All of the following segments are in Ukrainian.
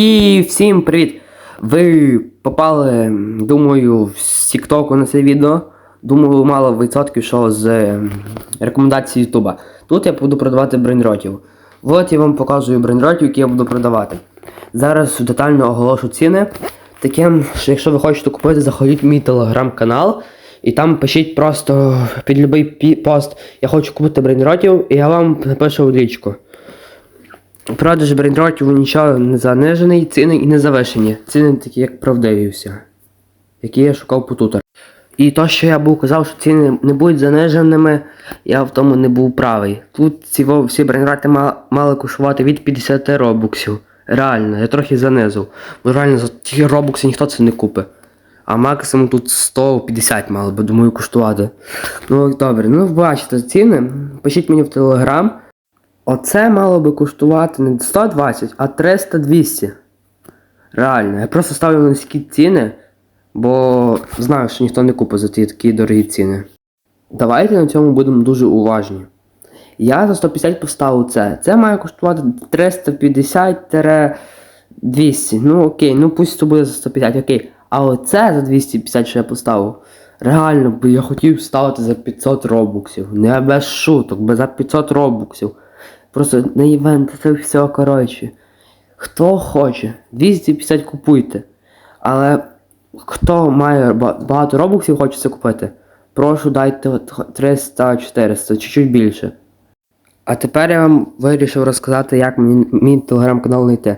І всім привіт! Ви попали, думаю, з Тіктоку на це відео. Думаю, мало відсотків, що з ем, рекомендацій Ютуба. Тут я буду продавати брейнротів. От я вам показую брейнротів, які я буду продавати. Зараз детально оголошу ціни. Таким, що якщо ви хочете купити, заходіть в мій телеграм-канал і там пишіть просто під будь-який пост Я хочу купити брейнротів, і я вам напишу в лічку. Продаж брейнротів нічого не занижений, ціни і не завишені. Ціни такі, як правдиві всі, які я шукав по тутор. І то, що я був казав, що ціни не будуть заниженими, я в тому не був правий. Тут ці всі брейнроти ма- мали коштувати від 50 робоксів. Реально, я трохи занизив. Бо реально за ті робокси ніхто це не купить. А максимум тут 150 мало би, думаю, коштувати. Ну добре, ну бачите ціни. Пишіть мені в телеграм. Оце мало би коштувати не 120, а 300-200. Реально, я просто ставлю низькі ціни, бо знаю, що ніхто не купить за ті такі дорогі ціни. Давайте на цьому будемо дуже уважні. Я за 150 поставив це. Це має коштувати 350-200. Ну окей, ну пусть це буде за 150, окей. А оце за 250, що я поставив. Реально, бо я хотів ставити за 500 робоксів. Не без шуток, бо за 500 робоксів. Просто на івент це все коротше. Хто хоче, 250 купуйте. Але хто має багато робоксів хоче це купити, прошу дайте 300-400, чуть-чуть більше. А тепер я вам вирішив розказати, як мені мій телеграм-канал знайти.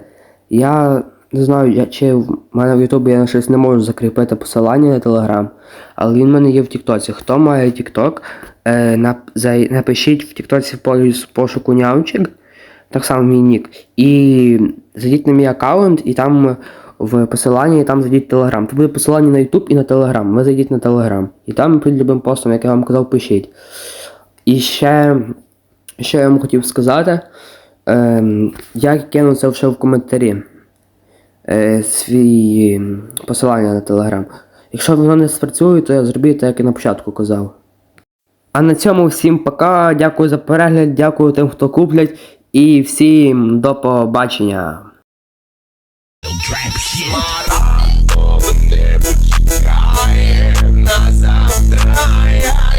Я не знаю, чи в мене в Ютубі я щось не можу закріпити посилання на телеграм, але він в мене є в Тіктоці. Хто має Тікток, е, нап, зай- напишіть в Тіктоці в пошуку нявчик, так само мій нік. І зайдіть на мій аккаунт, і там в посиланні, і там зайдіть Телеграм. Тут буде посилання на Ютуб і на Телеграм. Ви зайдіть на Телеграм. І там під любим постом, як я вам казав, пишіть. І ще, ще я вам хотів сказати, ем, я кину це вже в коментарі. Е, свій посилання на Телеграм. Якщо воно не спрацює, то я зробіть так, як я на початку казав. А на цьому всім пока. Дякую за перегляд, дякую тим, хто куплять, і всім до побачення. На